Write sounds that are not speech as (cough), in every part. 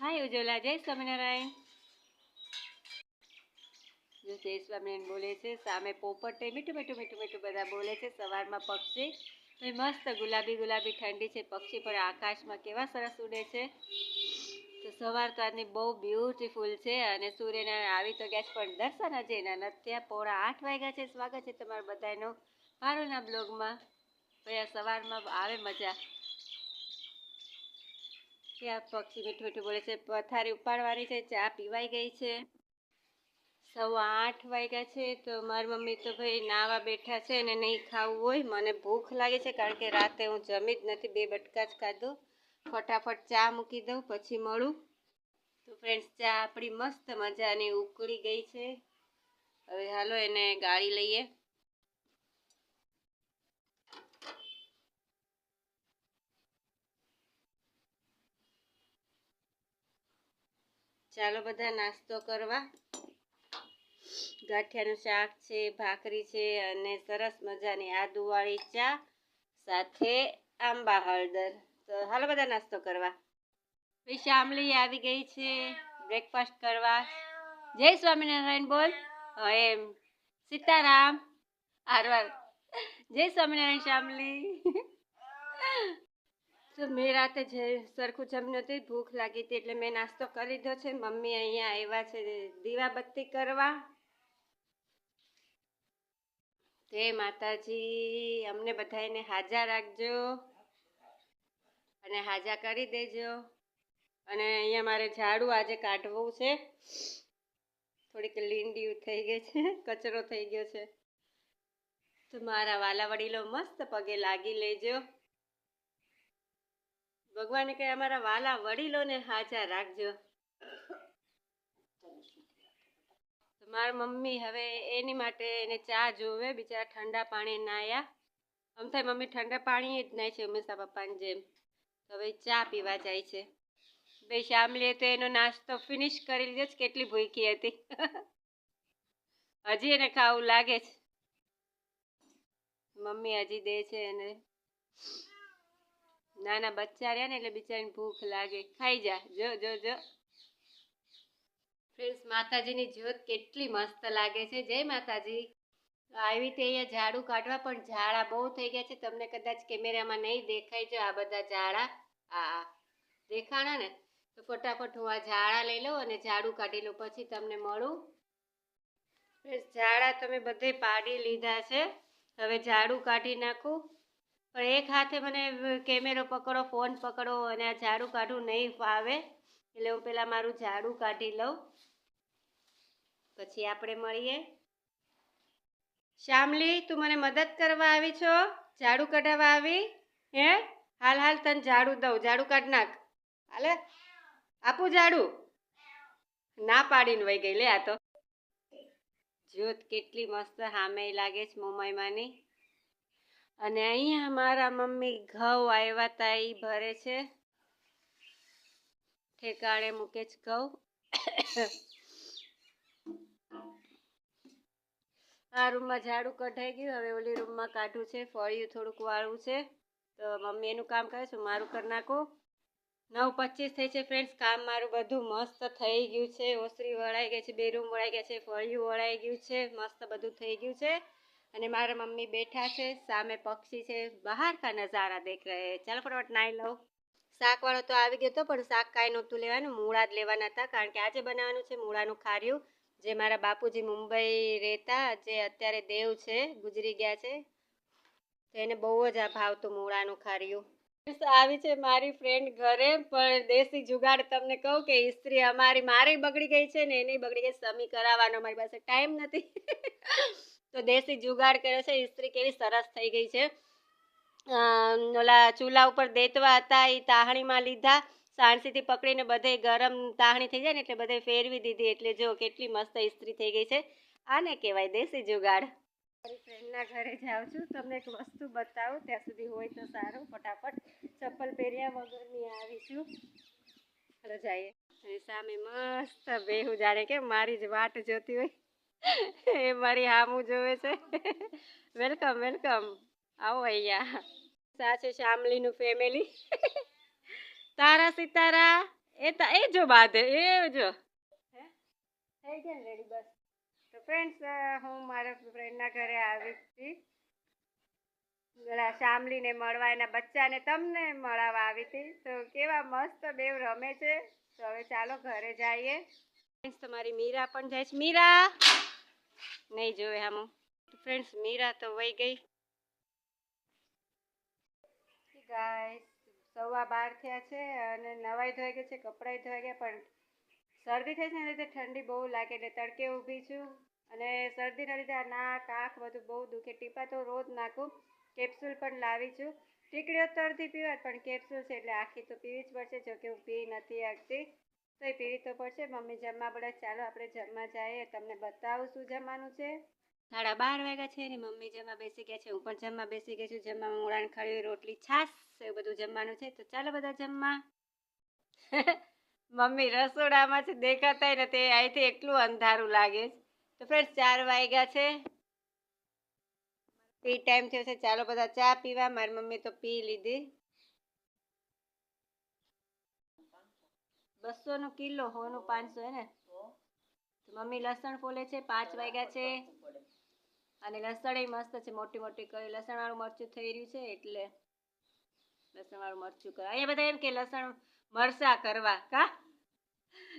હાય ઉજ્જવલા જય સ્વામિનારાયણ. જો જય સ્વામિનારાયણ બોલે છે, સામે પોપટ મીઠું મીઠું મીઠું મીઠું બધા બોલે છે, સવારમાં પક્ષી ભાઈ મસ્ત ગુલાબી ગુલાબી ઠંડી છે, પક્ષી પણ આકાશમાં કેવા સરસ ઉડે છે. તો સવાર તો આજની બહુ બ્યુટીફુલ છે અને સૂર્યનારાયણ આવી તો ગયા છે, પણ દર્શન હજી એના નથી પોણા આઠ વાગ્યા છે, સ્વાગત છે તમારા બધાનો મારોના બ્લોગમાં. ભયા સવારમાં આવે મજા. ત્યાં પક્ષી મીઠું મીઠું બોલે છે, પથારી ઉપાડવાની છે, ચા પીવાઈ ગઈ છે. સવા આઠ વાગ્યા છે તો મારી મમ્મી તો ભાઈ નાવા બેઠા છે અને નહીં ખાવું હોય, મને ભૂખ લાગે છે કારણ કે રાતે હું જમી જ નથી, બે બટકા જ ખાધું ફટાફટ ચા મૂકી દઉં, પછી મળું. તો ફ્રેન્ડ્સ ચા આપણી મસ્ત મજાની ઉકળી ગઈ છે. હવે હાલો એને ગાળી લઈએ. ચાલો બધા નાસ્તો કરવા. ગાંઠિયાનું શાક છે, ભાખરી છે અને સરસ મજાની આદુવાળી ચા સાથે આંબા હળદર. તો હાલો બધા નાસ્તો કરવા. પછી શામલી આવી ગઈ છે. બ્રેકફાસ્ટ કરવા. જય સ્વામિનારાયણ, બોલ. એમ. સીતારામ. આરવાર જય સ્વામિનારાયણ, શામલી. તો મેં રાતે જે સરખું જમ્યું હતું, ભૂખ લાગી હતી એટલે મેં નાસ્તો કરી લીધો છે. મમ્મી અહીંયા આવ્યા છે દીવાબત્તી કરવા. તે માતાજી, અમને બધાને હાજર રાખજો અને હાજા કરી દેજો. અને અહીંયા મારે ઝાડુ આજે કાઢવું છે. થોડીક લીંડી થઈ ગઈ છે, કચરો થઈ ગયો છે. તો મારા વાલા વડીલો મસ્ત પગે લાગી લેજો. ભગવાને કહે અમારા વાલા વડીલોને હાજર રાખજો. મારા મમ્મી હવે એની માટે એને ચા જોવે, બિચારા ઠંડા પાણી નાયા. આમ થાય મમ્મી ઠંડા પાણી જ નાય છે હંમેશા પપ્પાની જેમ. તો હવે ચા પીવા જાય છે. બે શામલીએ તો એનો નાસ્તો ફિનિશ કરી લીધો છે, કેટલી ભૂખી હતી. હજી એને ખાવું લાગે છે. મમ્મી હજી દે છે એને. નાના બચ્ચા રહ્યા ને એટલે બિચારીને ભૂખ લાગે. ખાઈ જા. જો જો જો. ફ્રેન્ડ્સ માતાજીની જ્યોત કેટલી મસ્ત લાગે છે. જય માતાજી. આવી રીતે અહીંયા ઝાડુ કાઢવા પણ ઝાડા બહુ થઈ ગયા છે. તમને કદાચ કેમેરામાં નહીં દેખાય. છે આ બધા ઝાડા, આ દેખાણા ને, તો ફટાફટ હું આ ઝાડા લઈ લઉં અને ઝાડુ કાઢી લઉં. પછી તમને મળું. ઝાડા તમે બધે પાડી લીધા છે. હવે ઝાડુ કાઢી નાખું. પણ એક હાથે મને કેમેરો પકડો, ફોન પકડો અને આ ઝાડુ કાઢવું નહીં ફાવે, એટલે હું પહેલાં મારું ઝાડુ કાઢી લઉં. પછી આપણે મળીએ. શ્યામલી, તું મને મદદ કરવા આવી છો? ઝાડુ કઢાવવા આવી? હે? હાલ હાલ, તને ઝાડુ દઉં. ઝાડુ કાઢ નાખ. હાલે? આપું ઝાડુ. ના પાડીને વહી ગઈ લે આ તો. જ્યોત કેટલી મસ્ત હામે લાગે છે મોમાઈમાંની. અને અહીંયા મારા મમ્મી ઘઉં આવ્યા હતા એ ભરે છે. ઠેકાણે મૂકે છે ઘઉં. આ રૂમમાં ઝાડું કઢાઈ ગયું. હવે ઓલી રૂમમાં કાઢું છે, ફળિયું થોડુંક વાળવું છે. તો મમ્મી એનું કામ કરે છે, મારું કરી નાખું. નવ પચીસ થઈ છે ફ્રેન્ડ્સ કામ મારું બધું મસ્ત થઈ ગયું છે. ઓસરી વળાઈ ગઈ છે, બે રૂમ વળાઈ ગયા છે, ફળિયું વળાઈ ગયું છે, મસ્ત બધું થઈ ગયું છે. અને મારા મમ્મી બેઠા છે, સામે પક્ષી છે, બહાર કા નજારા દેખ રહે ચાલો ફટાફટ નાઈ લઉં. શાકવાળો તો આવી ગયો હતો પણ શાક કાંઈ નહોતું લેવાનું મૂળા જ લેવાના હતા, કારણ કે આજે બનાવવાનું છે મૂળાનું ખાર્યું, જે મારા બાપુજી મુંબઈ રહેતા, જે અત્યારે દેવ છે, ગુજરી ગયા છે, તો એને બહુ જ આ ભાવતું મૂળાનું ખાર્યું. આવી છે મારી ફ્રેન્ડ ઘરે, પણ દેશી જુગાડ તમને કહું કે ઇસ્ત્રી અમારી, મારી બગડી ગઈ છે ને, એની બગડી ગઈ સમી કરાવવાનો, મારી પાસે ટાઈમ નથી. (laughs) તો દેશી જુગાડ કર્યો છે, ઇસ્ત્રી કેવી સરસ થઈ ગઈ છે. ઓલા ચૂલા ઉપર દેતવા હતા એ તાહણીમાં લીધા, સાણસીથી પકડીને બધે ગરમ તાહણી થઈ જાય ને એટલે બધે ફેરવી દીધી, એટલે જો કેટલી મસ્ત ઇસ્ત્રી થઈ ગઈ છે. આને કહેવાય દેશી જુગાડ. મારી ફ્રેન્ડના ઘરે જાઉં છું, તમને એક વસ્તુ બતાવું, ત્યાં સુધી હોય તો સારું, ફટાફટ ચપ્પલ પહેર્યા વગરની આવીશું. ચાલો જઈએ. સામે મસ્ત બેહું જાણે કે મારી જ વાટ જોતી હોય. (laughs) એ મારી હામું જોવે છે. (laughs) વેલકમ વેલકમ આવો અહીંયા. સાચે શામલીનું ફેમિલી (laughs) તારા સિતારા, એ એ જો બાદ એ જો. હે? થઈ ગયા રેડી બસ. તો ફ્રેન્ડ્સ હું મારા ફ્રેન્ડના ઘરે આવી હતી. પેલા શામલીને મળવા, એના બચ્ચાને તમને મળવા આવી હતી. તો કેવા મસ્ત બેવ રમે છે. તો હવે ચાલો ઘરે જઈએ. ફ્રેન્ડ્સ તમારી મીરા પણ જાય છે. મીરા! નહીં જોવે આમ ફ્રેન્ડ્સ મીરા તો વહી ગઈ. ગાય સવા બાર થયા છે અને નવાઈ ધોઈ ગઈ છે કપડાં ધોઈ ગયા, પણ શરદી થઈ છે ને લીધે ઠંડી બહુ લાગે એટલે તડકે ઊભી છું. અને શરદીના લીધે આ નાક, આંખ બધું બહુ દુખે. ટીપા તો રોજ નાખું. કેપ્સ્યુલ પણ લાવી છું. ટીકડીઓ તરથી પીવા પણ કેપ્સ્યુલ છે એટલે આખી તો પીવી જ પડશે, જોકે હું પી નથી શકતી. તો એ પીવી તો પડશે. મમ્મી જમવા પડે. ચાલો આપણે જમવા જઈએ. તમને બતાવું શું જમવાનું છે? સાડા બાર વાગ્યા છે ને મમ્મી જમવા બેસી ગયા છે. હું પણ જમવા બેસી ગઈ છું. જમવામાં મોડાને ખાડી, રોટલી, છાશ એવું બધું જમવાનું છે. તો ચાલો બધા જમવા. (laughs) મમ્મી રસોડામાં છે. દેખાતા નથી અહીંથી એટલું અંધારું લાગે તો ફ્રેન્ડ ચાર વાગ્યા છે. પી ટાઈમ થયો છે. ચાલો બધા ચા પીવા. મારી મમ્મી તો પી લીધી. બસો નો કિલો હોનું પાંચસો હે ને? મમ્મી લસણ ફોલે છે, પાંચ વાગ્યા છે. અને લસણ એ મસ્ત છે, મોટી મોટી કરી. લસણ વાળું મરચું થઈ રહ્યું છે, એટલે લસણ વાળું મરચું કરવા અહીંયા બધા એમ કે લસણ મરસા કરવા, કા?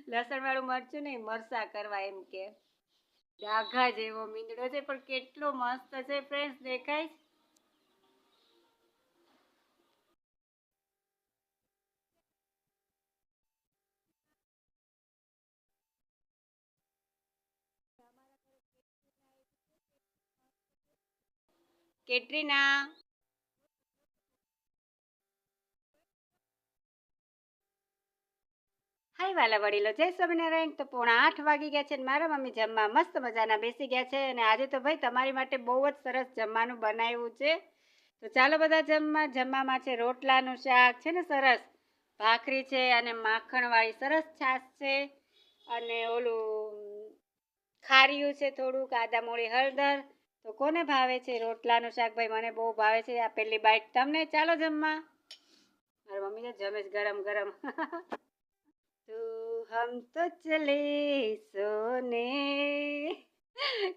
લસણ વાળું મરચું નહીં, મરસા કરવા એમ કે. ડાઘા જેવો મીંદડો છે, પણ કેટલો મસ્ત છે ફ્રેન્ડ્સ દેખાય કેટરીના. હાય વાલા વડીલો, જય સ્વામિનારાયણ. તો પોણા આઠ વાગી ગયા છે ને મારા મમ્મી જમવા મસ્ત મજાના બેસી ગયા છે અને આજે તો ભાઈ તમારી માટે બહુ જ સરસ જમવાનું બનાવ્યું છે. તો ચાલો બધા જમવા, જમવામાં છે રોટલાનું શાક છે ને સરસ. ભાખરી છે અને માખણવાળી સરસ છાશ છે. અને ઓલું ખારિયું છે થોડુંક, આદા, મોળી, હળદર. તો કોને ભાવે છે? રોટલાનું શાક? ભાઈ, મને બહુ ભાવે છે. આ પહેલી બાઈટ તમને? ચાલો જમવા. મારી મમ્મી તો જમે છે ગરમ ગરમ. (laughs) તું હમ તો ચલે સોને.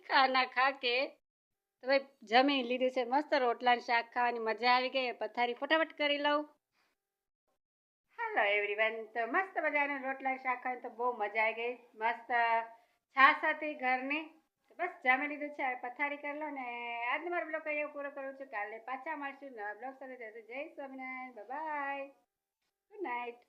ખાના ખા કે તો ભાઈ, જમી લીધું છે. મસ્ત રોટલાનું શાક ખાવાની મજા આવી ગઈ. પથારી ફટાફટ કરી લઉં. હેલો એવરીવન તો મસ્ત મજાનું રોટલા શાક ખાવાની તો બહુ મજા આવી ગઈ. મસ્ત છાશ હતી ઘરની. બસ જામી લીધું છે પથારી કરી લો ને. આજનો મારો બ્લોગ અહીંયા પૂરો કરું છું. કાલે પાછા મળશું નવા બ્લોગ સાથે. જય સ્વામિનારાયણ. Bye good night